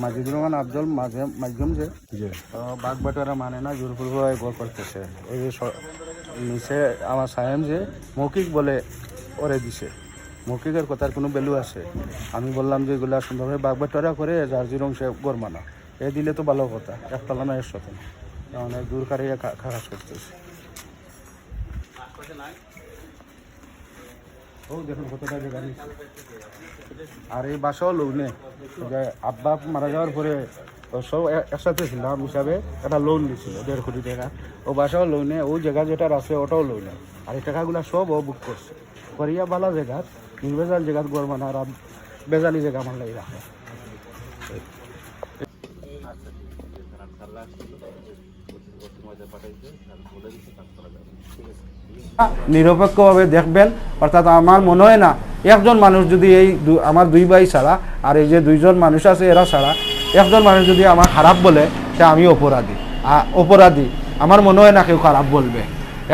মাধ্যম যে জি। বাঘ বাটোয়ারা মানে না জোরপূর্বক গোল করতেছে। এই যে নিচে আমার সায়েম যে মৌখিক বলে ওরে দিছে। মৌখিকের কথার কোনো ভ্যালু আছে? আমি বললাম যে এগুলা সুন্দরভাবে বাঘ বাটোয়ারা করে জার্জির অংশে গোর মানা এ দিলে তো ভালো কথা একতলা না এর সাথে অনেক দূর কারিয়ে খারাপ করতেছে। আর এই বাসাও লোক নেই। আব্বা মারা যাওয়ার পরে সব একসাথে ছিলাম হিসাবে একটা লোন নিয়েছিল, দেড় কোটি টাকা। ও বাসাও লোন নেই ওই জায়গা যেটা আছে ওটাও লোন নেই। আর এই টাকাগুলো সব ও বুক করছে। করিয়া বালা জায়গা নির্বেজাল জায়গাত গড় আর বেজালি জায়গা আমার লাগে রাখে। নিরপেক্ষভাবে দেখবেন, অর্থাৎ আমার মনে হয় না, একজন মানুষ যদি এই আমার দুই ভাই ছাড়া, আর এই যে দুইজন মানুষ আছে এরা ছাড়া, একজন মানুষ যদি আমার খারাপ বলে, সে আমি অপরাধী। অপরাধী। আমার মনে হয় না কেউ খারাপ বলবে।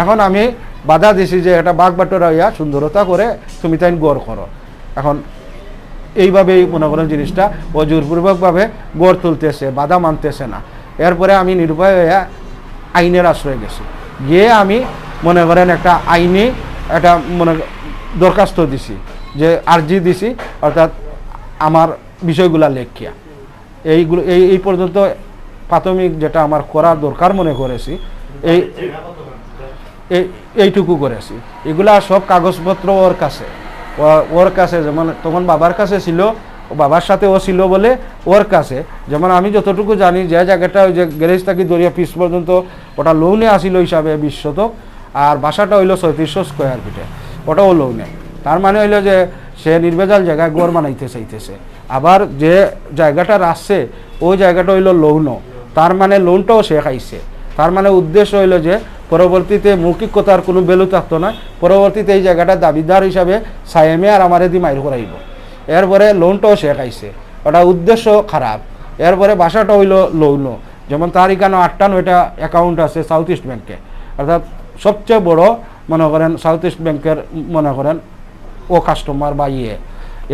এখন আমি বাধা দিছি যে এটা বাঘ বাটোরা হইয়া সুন্দরতা করে তুমি তাই গড় করো। এখন এইভাবেই মনে করেন জিনিসটা ও জোরপূর্বকভাবে গড় তুলতেছে, বাধা মানতেছে না। এরপরে আমি নিরুপায় হয়ে আইনের আশ্রয় গেছি। গিয়ে আমি মনে করেন একটা আইনি একটা মনে দরখাস্ত দিছি, যে আর্জি দিছি, অর্থাৎ আমার বিষয়গুলা লেখিয়া। এইগুলো এই এই পর্যন্ত প্রাথমিক যেটা আমার করার দরকার মনে করেছি, এই এই এইটুকু করেছি। এগুলা সব কাগজপত্র ওর কাছে। ওর কাছে যেমন তখন বাবার কাছে ছিল বাবার সাথে ও ছিল বলে ওর কাছে। যেমন আমি যতটুকু জানি, যে জায়গাটা, ওই যে গ্যারেজ থাকি দরিয়া পিস পর্যন্ত, ওটা লোনে আসিল হিসাবে বিশ শতক আর বাসাটা হইল ছয়ত্রিশশো স্কোয়ার ফিটে ওটাও লোনে। তার মানে হইল যে, সে নির্ভেজাল জায়গায় গড় বানাইতে চাইতেছে। আবার যে জায়গাটা আসছে ওই জায়গাটা হইল লোনও তার মানে লোনটাও সে খাইছে। তার মানে উদ্দেশ্য হইল যে, পরবর্তীতে মৌখিকতার কোনো বেলু থাকতো না পরবর্তীতে এই জায়গাটা দাবিদার হিসাবে সায়েমে আর আমার এদি মাইর করাইব। এরপরে লোনটাও সে খাইছে। ওটা উদ্দেশ্য খারাপ। এরপরে বাসাটা হইল লোন যেমন তার এখানে আটটা নয়টা অ্যাকাউন্ট আছে সাউথ ইস্ট ব্যাংকে অর্থাৎ সবচেয়ে বড় মনে করেন সাউথ ইস্ট ব্যাংকের মনে করেন ও কাস্টমার বা ইয়ে।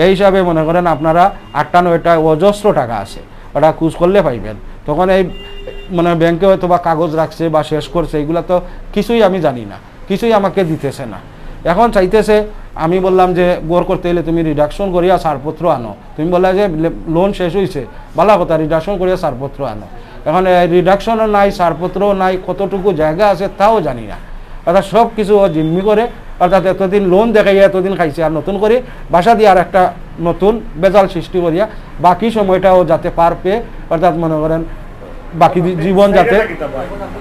এই হিসাবে মনে করেন আপনারা আটটা নয়টা অজস্র টাকা আছে। ওটা কুজ করলে পাইবেন। তখন এই মানে ব্যাংকে হয়তো বা কাগজ রাখছে বা শেষ করছে, এগুলো তো কিছুই আমি জানি না। কিছুই আমাকে দিতেছে না। এখন চাইতেছে আমি বললাম যে গোর করতে এলে তুমি রিডাকশন করিয়া ছাড়পত্র আনো। তুমি বললা যে লোন শেষ হয়েছে ভালো কথা রিডাকশন করিয়া ছাড়পত্র আনো। এখন রিডাকশনও নাই ছাড়পত্রও নাই কতটুকু জায়গা আছে তাও জানি না। অর্থাৎ সব কিছু ও জিম্মি করে অর্থাৎ এতদিন লোন দেখাইয়া এতদিন খাইছে আর নতুন করে বাসা দিয়ে আর একটা নতুন বেজাল সৃষ্টি করিয়া বাকি সময়টাও যাতে পার পেয়ে অর্থাৎ মনে করেন বাকি জীবন যাতে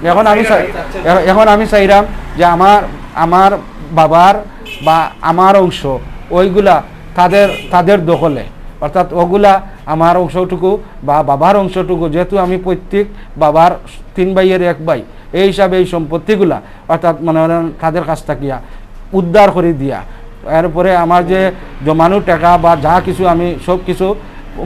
এখন আমি চাই- এখন আমি চাইলাম যে আমার আমার বাবার বা আমার অংশ, ওইগুলা তাদের তাদের দখলে। অর্থাৎ ওগুলা আমার অংশটুকু বা বাবার অংশটুকু, যেহেতু আমি প্রত্যেক বাবার তিন ভাইয়ের এক ভাই, এই হিসাবে এই সম্পত্তিগুলা, অর্থাৎ মনে করেন তাদের কাছ থাকিয়া উদ্ধার করে দিয়া। এরপরে আমার যে জমানো টাকা বা যা কিছু আমি, সব কিছু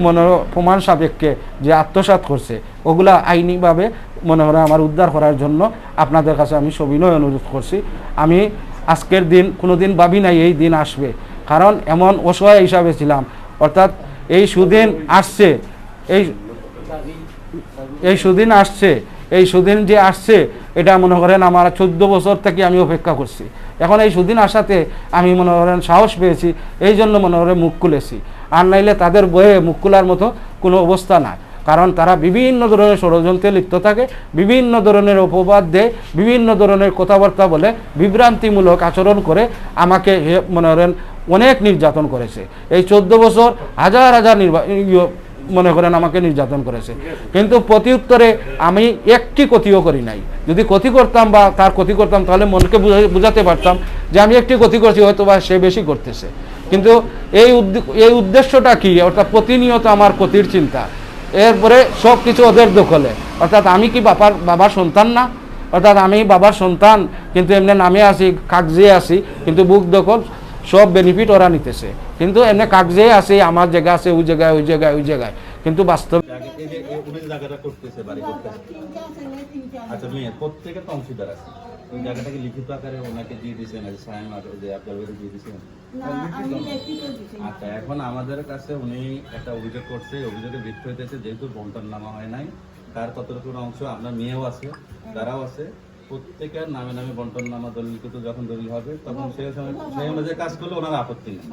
মনে প্রমাণ সাপেক্ষে যে আত্মসাৎ করছে, ওগুলা আইনিভাবে মনে হয় আমার উদ্ধার করার জন্য আপনাদের কাছে আমি সবিনয় অনুরোধ করছি। আমি আজকের দিন, কোনো দিন ভাবি নাই এই দিন আসবে। কারণ এমন অসহায় হিসাবে ছিলাম। অর্থাৎ এই সুদিন আসছে, এই এই সুদিন আসছে, এই সুদিন যে আসছে, এটা মনে করেন আমার চোদ্দ বছর থেকে আমি অপেক্ষা করছি। এখন এই সুদিন আসাতে আমি মনে করেন সাহস পেয়েছি, এই জন্য মনে করেন মুখ খুলেছি। আর নাইলে তাদের বয়ে মুখ খোলার মতো কোনো অবস্থা নাই। কারণ তারা বিভিন্ন ধরনের ষড়যন্ত্রে লিপ্ত থাকে, বিভিন্ন ধরনের অপবাদ দেয়, বিভিন্ন ধরনের কথাবার্তা বলে, বিভ্রান্তিমূলক আচরণ করে আমাকে মনে করেন অনেক নির্যাতন করেছে। এই চোদ্দ বছর হাজার হাজার নির্বা, ইয়ে- মনে করেন আমাকে নির্যাতন করেছে। কিন্তু প্রতি উত্তরে আমি একটি ক্ষতিও করি নাই। যদি ক্ষতি করতাম বা তার ক্ষতি করতাম, তাহলে মনকে বুঝা- বুঝাতে পারতাম যে আমি একটি ক্ষতি করছি হয়তো বা সে বেশি করতেছে। কিন্তু এই এই উদ্দেশ্যটা কি? অর্থাৎ প্রতিনিয়ত আমার ক্ষতির চিন্তা। এরপরে সব কিছু ওদের দখলে। অর্থাৎ আমি কি বাবার বাবার সন্তান না? অর্থাৎ আমি বাবার সন্তান কিন্তু এমনি নামে আসি কাগজে আসি কিন্তু বুক দখল সব বেনিফিট ওরা নিতেছে। কিন্তু এমনি কাগজে আছে আমার জায়গা আছে ওই জায়গায় ওই জায়গায় ওই জায়গায়। কিন্তু বাস্তব আচ্ছা মেয়ে প্রত্যেকের তো অংশীদার আছে। ওই জায়গাটাকে লিখিত আকারে ওনাকে দিয়ে দিয়েছেন আর সায়ন আর যে আপনার দিয়ে দিয়েছেন। না। আচ্ছা এখন আমাদের কাছে উনি একটা অভিযোগ করছে এই অভিযোগের ভিত্তি হইতেছে যেহেতু বন্টন নামা হয় নাই তার কতটুকু অংশ আপনার মেয়েও আছে তারাও আছে প্রত্যেকের নামে নামে বন্টন নামা দলিলকৃত যখন দলিল হবে তখন সেই সময় সেই অনুযায়ী কাজ করলে ওনার আপত্তি নেই।